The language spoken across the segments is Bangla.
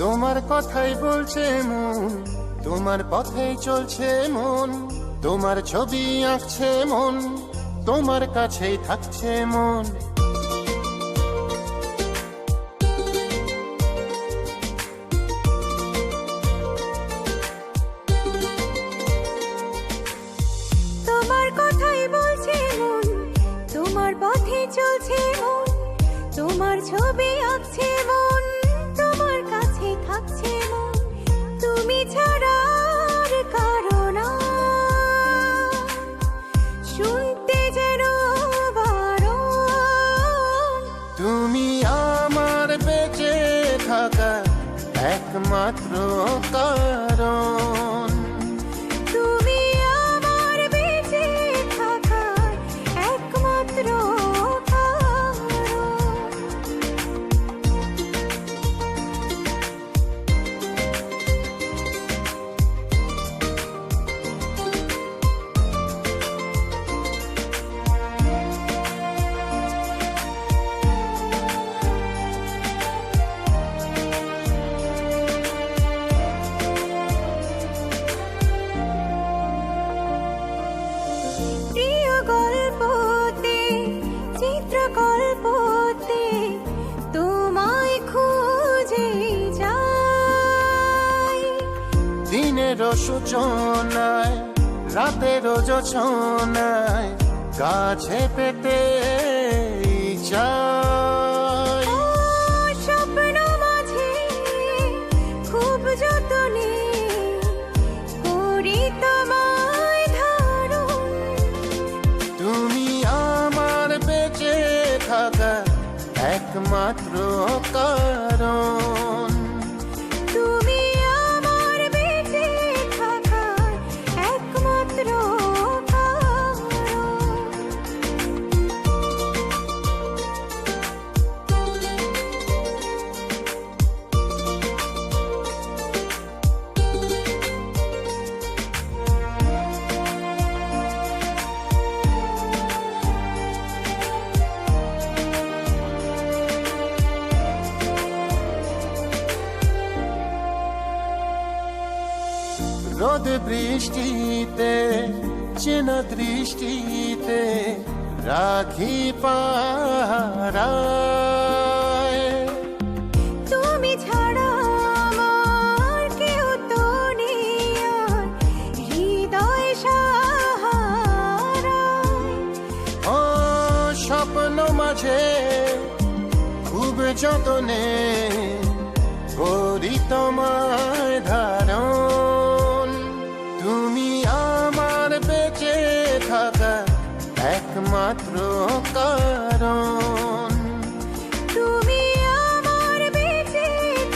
তোমার কথাই বলছে মন, তোমার পথেই চলছে মন, তোমার ছবি আঁকছে মন, তোমার কাছেই থাকছে মন। তোমার বলছে মন, তোমার চলছে মন, তোমার ছবি আঁকছে একমাত্র কারণ। সূচনায় রাতের যোচনায় কাছে পেতে চাই। ও স্বপ্ন মাঝে খুব যতনে করি তোমায় ধারণ। তুমি আমার বেঁচে থাকা একমাত্র কারণ। রোদ বৃষ্টিতে চেনা দৃষ্টিতে রাখি ও স্বপ্ন মাঝে খুব যতনে করি তোমায়। একমাত্র কারণ। তুমি আমার বেঁচে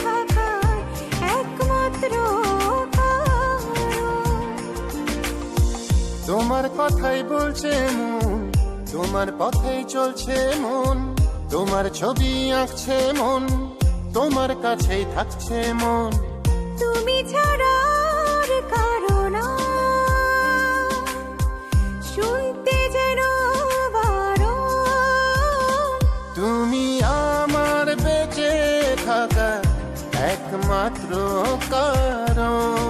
থাকার একমাত্র তোমার কথাই বলছে মন তোমার পথেই চলছে মন তোমার ছবি আঁকছে মন তোমার কাছেই থাকছে মন। তুমি ছাড়া আর একমাত্র কারণ